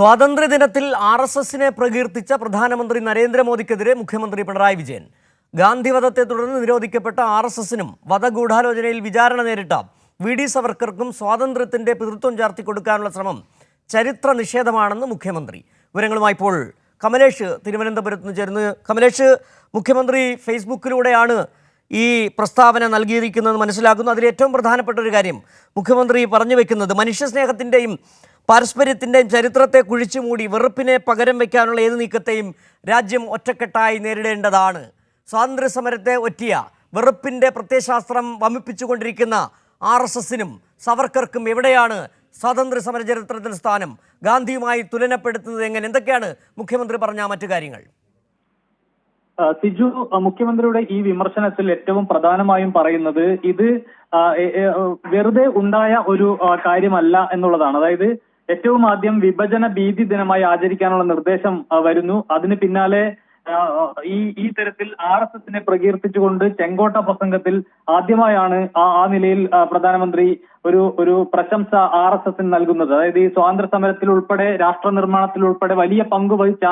സ്വാതന്ത്ര്യദിനത്തിൽ R S എസിനെ പ്രകീർത്തിച്ച പ്രധാനമന്ത്രി നരേന്ദ്രമോദിക്കെതിരെ മുഖ്യമന്ത്രി പിണറായി വിജയൻ. ഗാന്ധിവധത്തെ തുടർന്ന് നിരോധിക്കപ്പെട്ട ആർ എസ് എസിനും വധഗൂഢാലോചനയിൽ വിചാരണ നേരിട്ട വി ഡി സവർക്കർക്കും സ്വാതന്ത്ര്യത്തിന്റെ പിതൃത്വം ചാർത്തി കൊടുക്കാനുള്ള ശ്രമം ചരിത്ര നിഷേധമാണെന്ന് മുഖ്യമന്ത്രി. വിവരങ്ങളുമായി ഇപ്പോൾ കമലേഷ് തിരുവനന്തപുരത്ത് നിന്ന് ചേരുന്നു. കമലേഷ് മുഖ്യമന്ത്രി ഫേസ്ബുക്കിലൂടെയാണ് ഈ പ്രസ്താവന നൽകിയിരിക്കുന്നത് മനസ്സിലാക്കുന്നു. അതിൽ ഏറ്റവും പ്രധാനപ്പെട്ട ഒരു കാര്യം മുഖ്യമന്ത്രി പറഞ്ഞു വെക്കുന്നത് മനുഷ്യ മനുഷ്യസ്നേഹത്തിന്റെയും പാരസ്പര്യത്തിന്റെയും ചരിത്രത്തെ കുഴിച്ചു മൂടി വെറുപ്പിനെ പകരം വയ്ക്കാനുള്ള ഏത് നീക്കത്തെയും രാജ്യം ഒറ്റക്കെട്ടായി നേരിടേണ്ടതാണ്. സ്വാതന്ത്ര്യ സമരത്തെ ഒറ്റിയ വെറുപ്പിന്റെ പ്രത്യയശാസ്ത്രം വമിപ്പിച്ചുകൊണ്ടിരിക്കുന്ന ആർ എസ് എസിനും സവർക്കർക്കും എവിടെയാണ് സ്വാതന്ത്ര്യ സമര ചരിത്രത്തിൽ സ്ഥാനം? ഗാന്ധിയുമായി തുലനപ്പെടുത്തുന്നത് എങ്ങനെ? എന്തൊക്കെയാണ് മുഖ്യമന്ത്രി പറഞ്ഞ മറ്റു കാര്യങ്ങൾ? സിജു മുഖ്യമന്ത്രിയുടെ ഈ വിമർശനത്തിൽ ഏറ്റവും പ്രധാനമായും പറയുന്നത് ഇത് വെറുതെ ഉണ്ടായ ഒരു കാര്യമല്ല എന്നുള്ളതാണ്. അതായത് ഏറ്റവും ആദ്യം വിഭജന ഭീതി ദിനമായി ആചരിക്കാനുള്ള നിർദ്ദേശം വരുന്നു. അതിന് പിന്നാലെ ഈ ഈ തരത്തിൽ ആർ എസ് എസിനെ പ്രകീർത്തിച്ചുകൊണ്ട് ചെങ്കോട്ട പ്രസംഗത്തിൽ ആദ്യമായാണ് ആ ആ നിലയിൽ പ്രധാനമന്ത്രി ഒരു ഒരു പ്രശംസ ആർ എസ് എസിന് നൽകുന്നത്. അതായത് ഈ സ്വാതന്ത്ര്യ സമരത്തിൽ ഉൾപ്പെടെ രാഷ്ട്ര നിർമ്മാണത്തിൽ ഉൾപ്പെടെ വലിയ പങ്ക് വഹിച്ച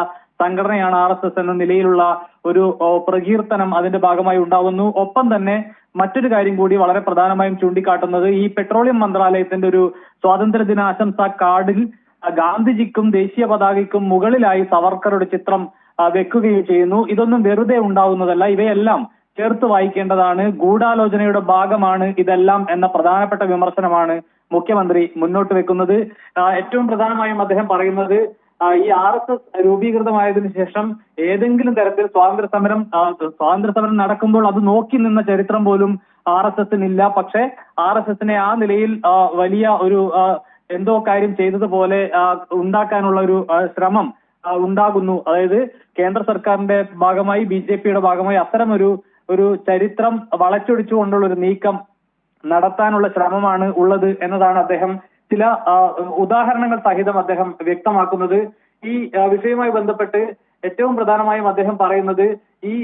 സംഘടനയാണ് ആർ എസ് എസ് എന്ന നിലയിലുള്ള ഒരു പ്രകീർത്തനം അതിന്റെ ഭാഗമായി ഉണ്ടാവുന്നു. ഒപ്പം തന്നെ മറ്റൊരു കാര്യം കൂടി വളരെ പ്രധാനമായും ചൂണ്ടിക്കാട്ടുന്നത് ഈ പെട്രോളിയം മന്ത്രാലയത്തിന്റെ ഒരു സ്വാതന്ത്ര്യ ദിനാശംസ കാർഡിൽ ഗാന്ധിജിക്കും ദേശീയ പതാകയ്ക്കും മുകളിലായി സവർക്കറുടെ ചിത്രം വെക്കുകയും ചെയ്യുന്നു. ഇതൊന്നും വെറുതെ ഉണ്ടാവുന്നതല്ല. ഇവയെല്ലാം ചേർത്ത് വായിക്കേണ്ടതാണ്. ഗൂഢാലോചനയുടെ ഭാഗമാണ് ഇതെല്ലാം എന്ന പ്രധാനപ്പെട്ട വിമർശനമാണ് മുഖ്യമന്ത്രി മുന്നോട്ട് വെക്കുന്നത്. ഏറ്റവും പ്രധാനമായും അദ്ദേഹം പറയുന്നത് ഈ ആർ എസ് എസ് രൂപീകൃതമായതിനു ശേഷം ഏതെങ്കിലും തരത്തിൽ സ്വാതന്ത്ര്യ സമരം സ്വാതന്ത്ര്യ സമരം നടക്കുമ്പോൾ അത് നോക്കി നിന്ന ചരിത്രം പോലും ആർ എസ് എസിനില്ല. പക്ഷെ ആർ എസ് എസിനെ ആ നിലയിൽ വലിയ ഒരു എന്തോ കാര്യം ചെയ്തതുപോലെ ഉണ്ടാക്കാനുള്ള ഒരു ശ്രമം ഉണ്ടാകുന്നു. അതായത് കേന്ദ്ര സർക്കാരിന്റെ ഭാഗമായി ബി ജെ പിയുടെ ഭാഗമായി അത്തരം ഒരു ഒരു ചരിത്രം വളച്ചൊടിച്ചുകൊണ്ടുള്ള ഒരു നീക്കം നടത്താനുള്ള ശ്രമമാണ് ഉള്ളത് എന്നതാണ് അദ്ദേഹം ചില ഉദാഹരണങ്ങൾ സഹിതം അദ്ദേഹം വ്യക്തമാക്കുന്നത്. ഈ വിഷയവുമായി ബന്ധപ്പെട്ട് ഏറ്റവും പ്രധാനമായും അദ്ദേഹം പറയുന്നത് ഈ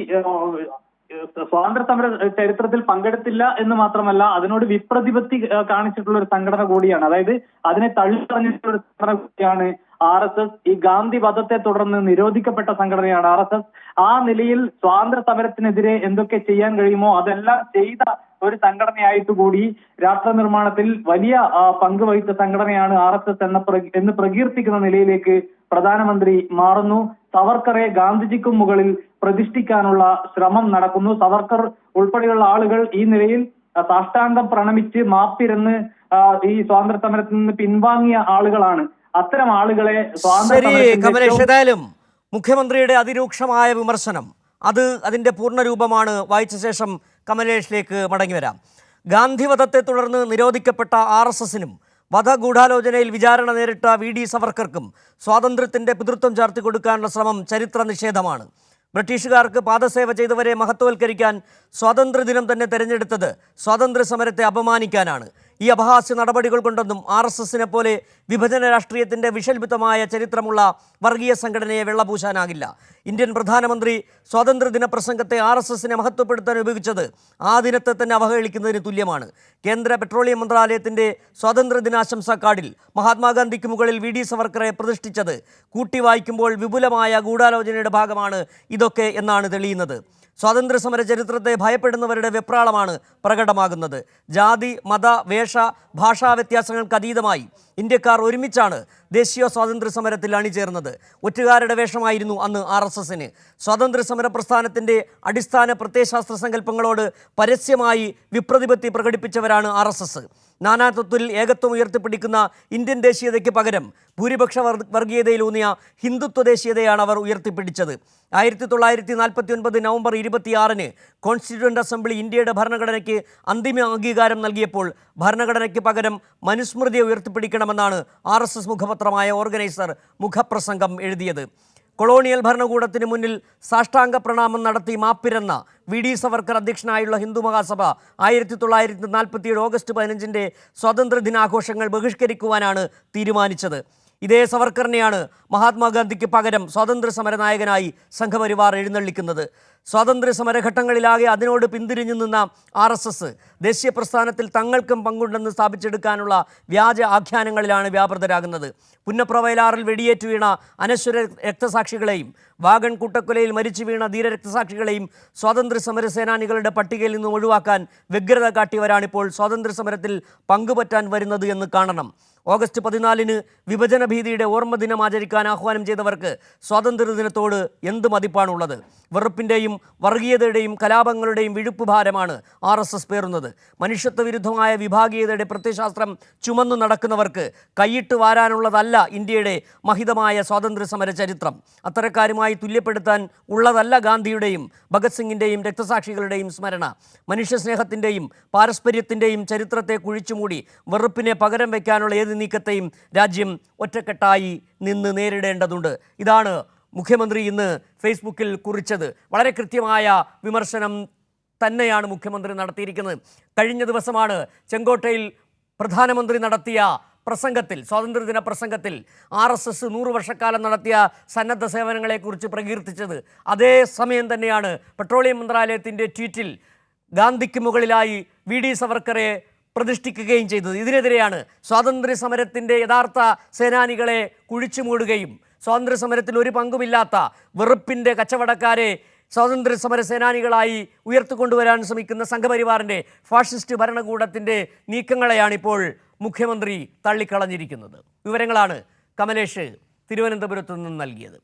സ്വാതന്ത്ര്യ സമര ചരിത്രത്തിൽ പങ്കെടുത്തില്ല എന്ന് മാത്രമല്ല അതിനോട് വിപ്രതിപത്തി കാണിച്ചിട്ടുള്ള ഒരു സംഘടന കൂടിയാണ്. അതായത് അതിനെ തള്ളിപ്പറഞ്ഞിട്ടുള്ള ഒരു സംഘടന കൂടിയാണ് ആർ എസ് എസ് ഈ ഗാന്ധി വധത്തെ തുടർന്ന് നിരോധിക്കപ്പെട്ട സംഘടനയാണ് ആർ എസ് എസ്. ആ നിലയിൽ സ്വാതന്ത്ര്യ സമരത്തിനെതിരെ എന്തൊക്കെ ചെയ്യാൻ കഴിയുമോ അതെല്ലാം ചെയ്ത ഒരു സംഘടനയായിട്ട് കൂടി രാഷ്ട്ര നിർമ്മാണത്തിൽ വലിയ പങ്ക് വഹിച്ച സംഘടനയാണ് ആർ എസ് എസ് എന്ന എന്ന് പ്രകീർത്തിക്കുന്ന നിലയിലേക്ക് പ്രധാനമന്ത്രി മാറുന്നു. സവർക്കറെ ഗാന്ധിജിക്കും മുകളിൽ പ്രതിഷ്ഠിക്കാനുള്ള ശ്രമം നടക്കുന്നു. സവർക്കർ ഉൾപ്പെടെയുള്ള ആളുകൾ ഈ നിലയിൽ സാഷ്ടാംഗം പ്രണമിച്ച് മാപ്പിരന്ന് ഈ സ്വാതന്ത്ര്യ സമരത്തിൽ നിന്ന് പിൻവാങ്ങിയ ആളുകളാണ്. അത്തരം ആളുകളെ ശരി കമലേഷ് ഏതായാലും മുഖ്യമന്ത്രിയുടെ അതിരൂക്ഷമായ വിമർശനം അത് അതിന്റെ പൂർണരൂപമാണ്. വായിച്ച ശേഷം കമലേഷിലേക്ക് മടങ്ങി വരാം. ഗാന്ധിവധത്തെ തുടർന്ന് നിരോധിക്കപ്പെട്ട ആർ എസ് എസിനും വധഗൂഢാലോചനയിൽ വിചാരണ നേരിട്ട വി ഡി സവർക്കർക്കും സ്വാതന്ത്ര്യത്തിന്റെ പിതൃത്വം ചാർത്തി കൊടുക്കാനുള്ള ശ്രമം ചരിത്ര നിഷേധമാണ്. ബ്രിട്ടീഷുകാർക്ക് പാദസേവ ചെയ്തവരെ മഹത്വവൽക്കരിക്കാൻ സ്വാതന്ത്ര്യദിനം തന്നെ തെരഞ്ഞെടുത്തത് സ്വാതന്ത്ര്യ സമരത്തെ അപമാനിക്കാനാണ്. ഈ അപഹാസ്യ നടപടികൾ കൊണ്ടൊന്നും ആർ എസ് എസിനെ പോലെ വിഭജന രാഷ്ട്രീയത്തിന്റെ വിഷൽഭിത്തമായ ചരിത്രമുള്ള വർഗീയ സംഘടനയെ വെള്ളപൂശാനാകില്ല. ഇന്ത്യൻ പ്രധാനമന്ത്രി സ്വാതന്ത്ര്യദിന പ്രസംഗത്തെ ആർ എസ് എസിനെ മഹത്വപ്പെടുത്താൻ ഉപയോഗിച്ചത് ആ ദിനത്തെ തന്നെ അവഹേളിക്കുന്നതിന് തുല്യമാണ്. കേന്ദ്ര പെട്രോളിയം മന്ത്രാലയത്തിന്റെ സ്വാതന്ത്ര്യദിനാശംസാ കാർഡിൽ മഹാത്മാഗാന്ധിക്ക് മുകളിൽ വി ഡി സവർക്കറെ പ്രതിഷ്ഠിച്ചത്. കൂട്ടി വായിക്കുമ്പോൾ വിപുലമായ ഗൂഢാലോചനയുടെ ഭാഗമാണ് ഇതൊക്കെ എന്നാണ് തെളിയുന്നത്. സ്വാതന്ത്ര്യ സമര ചരിത്രത്തെ ഭയപ്പെടുന്നവരുടെ വെപ്രാളമാണ് പ്രകടമാകുന്നത്. ജാതി മത വേഷ ഭാഷാ വ്യത്യാസങ്ങൾക്ക് അതീതമായി ഇന്ത്യക്കാർ ഒരുമിച്ചാണ് ദേശീയ സ്വാതന്ത്ര്യ സമരത്തിൽ അണിചേർന്നത്. ഒറ്റുകാരുടെ വേഷമായിരുന്നു അന്ന് ആർ എസ് എസിന്. സ്വാതന്ത്ര്യ സമര പ്രസ്ഥാനത്തിന്റെ അടിസ്ഥാന പ്രത്യയശാസ്ത്ര സങ്കല്പങ്ങളോട് പരസ്യമായി വിപ്രതിപത്തി പ്രകടിപ്പിച്ചവരാണ് ആർ എസ് എസ്. നാനാത്വത്തിൽ ഏകത്വം ഉയർത്തിപ്പിടിക്കുന്ന ഇന്ത്യൻ ദേശീയതയ്ക്ക് പകരം ഭൂരിപക്ഷ വർ- വർഗീയതയിലൂന്നിയ ഹിന്ദുത്വ ദേശീയതയാണ് അവർ ഉയർത്തിപ്പിടിച്ചത്. ആയിരത്തി തൊള്ളായിരത്തി നാൽപ്പത്തി ഒൻപത് നവംബർ ഇരുപത്തിയാറിന് കോൺസ്റ്റിറ്റ്യൂവന്റ് അസംബ്ലി ഇന്ത്യയുടെ ഭരണഘടനയ്ക്ക് അന്തിമ അംഗീകാരം നൽകിയപ്പോൾ ഭരണഘടനയ്ക്ക് പകരം മനുസ്മൃതിയെ ഉയർത്തിപ്പിടിക്കണമെന്നാണ് ആർ മുഖപത്രമായ ഓർഗനൈസർ മുഖപ്രസംഗം എഴുതിയത്. കൊളോണിയൽ ഭരണകൂടത്തിന് മുന്നിൽ സാഷ്ടാംഗ പ്രണാമം നടത്തി മാപ്പിരന്ന വി ഡി സവർക്കർ അധ്യക്ഷനായുള്ള ഹിന്ദു മഹാസഭ ആയിരത്തി തൊള്ളായിരത്തി നാൽപ്പത്തിയേഴ് ഓഗസ്റ്റ് പതിനഞ്ചിന്റെ സ്വാതന്ത്ര്യ ദിനാഘോഷങ്ങൾ ബഹിഷ്കരിക്കുവാനാണ് തീരുമാനിച്ചത്. ഇതേ സവർക്കറിനെയാണ് മഹാത്മാഗാന്ധിക്ക് പകരം സ്വാതന്ത്ര്യ സമരനായകനായി സംഘപരിവാർ എഴുന്നള്ളിക്കുന്നത്. സ്വാതന്ത്ര്യ സമരഘട്ടങ്ങളിലാകെ അതിനോട് പിന്തിരിഞ്ഞു നിന്ന ആർ എസ് എസ് ദേശീയ പ്രസ്ഥാനത്തിൽ തങ്ങൾക്കും പങ്കുണ്ടെന്ന് സ്ഥാപിച്ചെടുക്കാനുള്ള വ്യാജ ആഖ്യാനങ്ങളിലാണ് വ്യാപൃതരാകുന്നത്. പുന്നപ്രവയലാറിൽ വെടിയേറ്റ് വീണ അനശ്വര രക്തസാക്ഷികളെയും വാഗൺ കൂട്ടക്കൊലയിൽ മരിച്ചു വീണ ധീരരക്തസാക്ഷികളെയും സ്വാതന്ത്ര്യ സമര സേനാനികളുടെ പട്ടികയിൽ നിന്നും ഒഴിവാക്കാൻ വ്യഗ്രത കാട്ടിയവരാണിപ്പോൾ സ്വാതന്ത്ര്യ സമരത്തിൽ പങ്കുപറ്റാൻ വരുന്നത് എന്ന് കാണണം. ഓഗസ്റ്റ് പതിനാലിന് വിഭജന ഭീതിയുടെ ഓർമ്മ ദിനം ആചരിക്കാൻ ആഹ്വാനം ചെയ്തവർക്ക് സ്വാതന്ത്ര്യ സ്വാതന്ത്ര്യദിനത്തോട് എന്ത് മതിപ്പാണുള്ളത്? വെറുപ്പിന്റെയും വർഗീയതയുടെയും കലാപങ്ങളുടെയും വിഴുപ്പ് ഭാരമാണ് ആർ എസ് എസ് പേറുന്നത്. മനുഷ്യത്വ വിരുദ്ധമായ വിഭാഗീയതയുടെ പ്രത്യശാസ്ത്രം ചുമന്നു നടക്കുന്നവർക്ക് കൈയിട്ട് വാരാനുള്ളതല്ല ഇന്ത്യയുടെ മഹിതമായ സ്വാതന്ത്ര്യ സമര ചരിത്രം. അത്തരക്കാരുമായി തുല്യപ്പെടുത്താൻ ഉള്ളതല്ല ഗാന്ധിയുടെയും ഭഗത് സിംഗിന്റെയും രക്തസാക്ഷികളുടെയും സ്മരണ. മനുഷ്യസ്നേഹത്തിന്റെയും പാരസ്പര്യത്തിന്റെയും ചരിത്രത്തെ കുഴിച്ചുമൂടി വെറുപ്പിനെ പകരം വയ്ക്കാനുള്ള ഏത് നീക്കത്തെയും രാജ്യം ഒറ്റക്കെട്ടായി നിന്ന് നേരിടേണ്ടതുണ്ട്. ഇതാണ് മുഖ്യമന്ത്രി ഇന്ന് ഫേസ്ബുക്കിൽ കുറിച്ചത്. വളരെ കൃത്യമായ വിമർശനം തന്നെയാണ് മുഖ്യമന്ത്രി നടത്തിയിരിക്കുന്നത്. കഴിഞ്ഞ ദിവസമാണ് ചെങ്കോട്ടയിൽ പ്രധാനമന്ത്രി നടത്തിയ പ്രസംഗത്തിൽ സ്വാതന്ത്ര്യദിന പ്രസംഗത്തിൽ ആർ എസ് എസ് നൂറ് വർഷക്കാലം നടത്തിയ സന്നദ്ധ സേവനങ്ങളെക്കുറിച്ച് പ്രകീർത്തിച്ചത്. അതേ സമയം തന്നെയാണ് പെട്രോളിയം മന്ത്രാലയത്തിന്റെ ട്വീറ്റിൽ ഗാന്ധിക്ക് മുകളിലായി വി ഡി സവർക്കറെ പ്രതിഷ്ഠിക്കുകയും ചെയ്തത്. ഇതിനെതിരെയാണ് സ്വാതന്ത്ര്യ സമരത്തിന്റെ യഥാർത്ഥ സേനാനികളെ കുഴിച്ചു മൂടുകയും സ്വാതന്ത്ര്യ സമരത്തിൽ ഒരു പങ്കുമില്ലാത്ത വെറുപ്പിന്റെ കച്ചവടക്കാരെ സ്വാതന്ത്ര്യ സമര സേനാനികളായി ഉയർത്തിക്കൊണ്ടുവരാൻ ശ്രമിക്കുന്ന സംഘപരിവാറിന്റെ ഫാഷിസ്റ്റ് ഭരണകൂടത്തിന്റെ നീക്കങ്ങളെയാണിപ്പോൾ മുഖ്യമന്ത്രി തള്ളിക്കളഞ്ഞിരിക്കുന്നത്. വിവരങ്ങളാണ് കമലേഷ് തിരുവനന്തപുരത്തു നിന്നും നൽകിയത്.